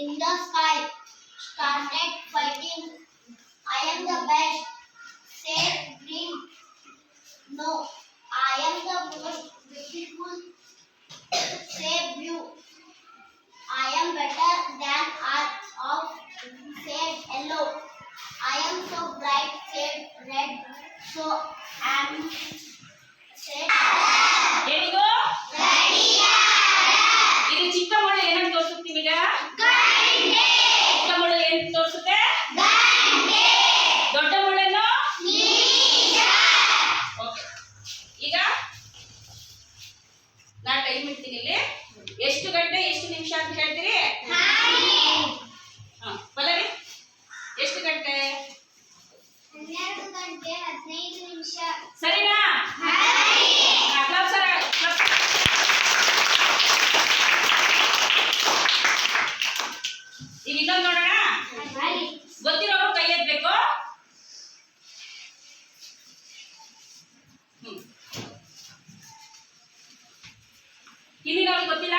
in the sky started fighting. I am the best, said Green. No, I am the most beautiful, said Blue. I am better than Earth of, said Yellow. I am so bright, said Red. So I'm. said ಹಿಂದಿನವ್ರಿಗೆ ಗೊತ್ತಿಲ್ಲ?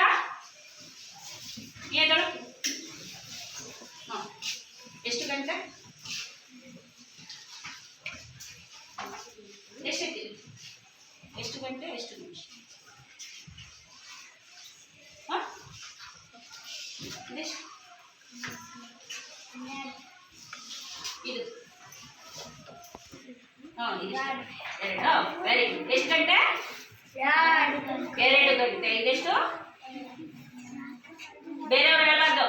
ಏದಳು ಹಾಂ. ಎಷ್ಟು ಗಂಟೆ? ಎಷ್ಟೈತಿ ಎಷ್ಟು ಗಂಟೆ? ಎಷ್ಟು ನಿಮಿಷ? ಹಾಂ? ಇದೆಷ್ಟು ಇದು. ಹಾಂ ಎರಡು. ವೆರಿ ಗುಡ್ ಎಷ್ಟು ಗಂಟೆ? ಎರಡು ಗಂಟೆ. ಇದೆಷ್ಟು ಬೇರೆಯವ್ರು ಹೇಳಬಾರ್ದು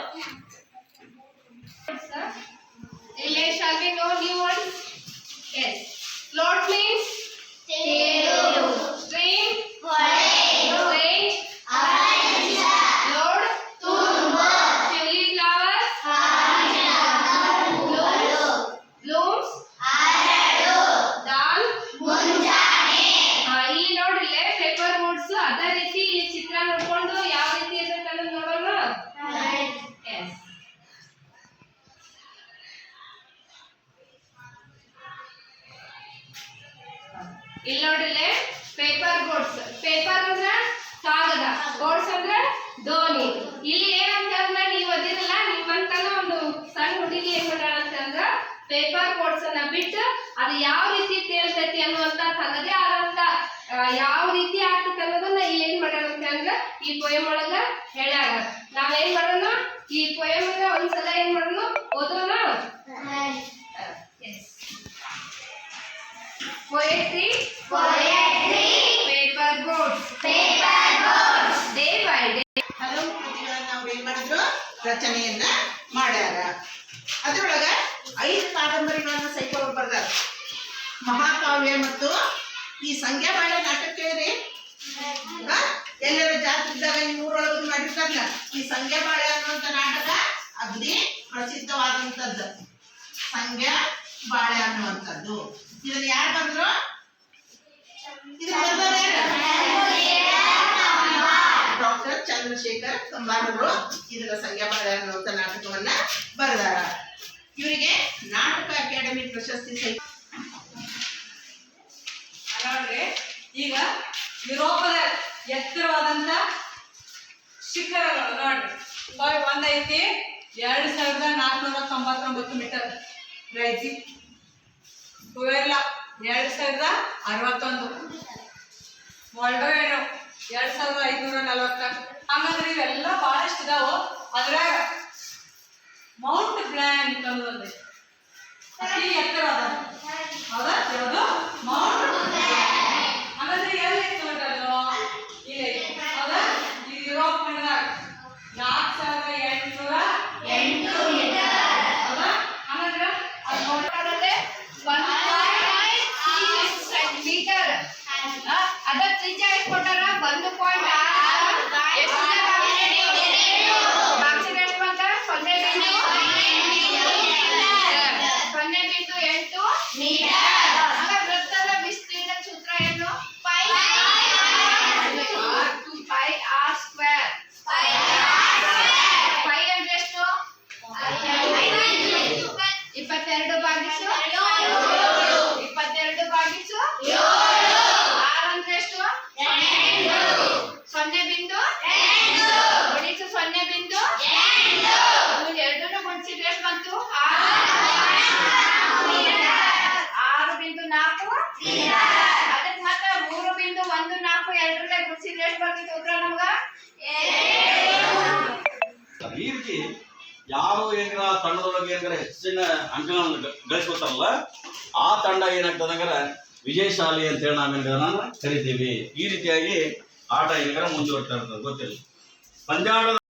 ಇಲ್ಲಿ ನೋಡಿಲ್ಲೇ ಪೇಪರ್ ಬೋರ್ಡ್ಸ್ ಪೇಪರ್ ಅಂದ್ರೆ ಕಾಗದ. ಬೋಟ್ಸ್ ಅಂದ್ರೆ ದೋಣಿ. ಇಲ್ಲಿ ಏನಂತ ಅಂದ್ರೆ ನೀವು ಅದಿರಲ್ಲ ನಿಮ್ಮಂತನ ಒಂದು ಸಣ್ಣ ಹುಡುಗಿ ಏನ್ ಮಾಡ್ಯಾಳ ಅಂತ ಅಂದ್ರ ಪೇಪರ್ ಬೋಟ್ಸ್ ಅನ್ನ ಬಿಟ್ಟು ಅದು ಯಾವ ರೀತಿ ತೇಲ್ತೈತಿ ಅನ್ನುವಂತ ತನ್ನದೇ ಆದಂತ ಯಾವ ರೀತಿ ಆಗ್ತೈತೆ ಅನ್ನೋದನ್ನ ಇಲ್ಲಿ ಏನ್ ಮಾಡ್ಯಾರ ಅಂತ ಅಂದ್ರೆ ಈ ಪೊಯಮ್ ಒಳಗ ಹೇಳ್ಯಾರ ನಾವೇನ್ ಮಾಡೋಣ? ಈ ಪೊಯಮ್ ಒಂದ್ಸಲ ಏನ್ ಮಾಡೋಣ? ಓದೋಣ? Yes poetry? Paper paper day by day. ಹಲವು ಕೃತಿಗಳನ್ನ ನಾವು ಏನ್ ಮಾಡಿದ್ರು? ರಚನೆಯನ್ನ ಮಾಡ್ಯಾರ. ಅದ್ರೊಳಗ ಐದು ಕಾದಂಬರಿಗಳನ್ನ ಸಹಿತ ಅವ್ರು ಬರ್ದಾರ. ಮಹಾಕಾವ್ಯ ಮತ್ತು ಈ ಸಂಖ್ಯಾ ಬಾಳ ನಾಟಕ ಕೇಳ್ರಿ? ಎಲ್ಲರ ಜಾತಿ ಇದ್ದಾಗ ಊರೊಳಗೆ ಮಾಡಿರ್ತಾರಲ್ಲ. ಈ ಸಂಖ್ಯಾ ಬಾಳೆ ಅನ್ನುವಂಥ ನಾಟಕ ಅಗ್ನಿ ಪ್ರಸಿದ್ಧವಾದಂಥದ್ದು ಸಂಖ್ಯಾ ಬಾಳೆ ಅನ್ನುವಂಥದ್ದು ಇದನ್ನ ಯಾರು ಬಂದ್ರು? ಡಾಕ್ಟರ್ ಚಂದ್ರಶೇಖರ್ ಕಂಬಾರರು ಇದರ ಸಂಖ್ಯಾ ಬಾಳೆ ಅನ್ನುವಂಥ ನಾಟಕವನ್ನ ಬರೆದಾರ. ಇವರಿಗೆ ನಾಟಕ ಅಕಾಡೆಮಿ ಪ್ರಶಸ್ತಿ ಸಹಿತ ಈಗ ಯುರೋಪದ ಎತ್ತರವಾದಂತ ಶಿಖರಗಳು ನೋಡ್ರಿ. ಒಂದೈತಿ. ಎರಡು ಸಾವಿರದ ನಾಲ್ಕುನೂರ ತೊಂಬತ್ತೊಂಬತ್ತು ಮೀಟರ್ ರೈಸಿ. ಕುವೆರ್ಲ ಎರಡು ಸಾವಿರದ ಅರವತ್ತೊಂದು. ಮೊಲ್ಡೋವೇನು ಎರಡು ಸಾವಿರದ ಐದುನೂರ ನಲವತ್ತ. ಹಂಗಂದ್ರೆ ಇವೆಲ್ಲ ಭಾಳಷ್ಟು ಇದಾವು? ತಂಡದೊಳಗೆ ಏನಂದ್ರೆ ಹೆಚ್ಚಿನ ಅಂಕಗಳನ್ನು ಗಳಿಸ್ಕೊತಾರಲ್ಲ, ಆ ತಂಡ ಏನಾಗ್ತದೆ ಅಂದ್ರೆ ವಿಜಯಶಾಲಿ ಅಂತೇಳಿ ನಾವೇನು ಕರಿತೀವಿ. ಈ ರೀತಿಯಾಗಿ ಆಟ ಏನಂದ್ರೆ ಮುಂದುವರ್ತಾ ಇರ್ತದೆ, ಗೊತ್ತಿಲ್ಲ. ಪಂಜಾಬ್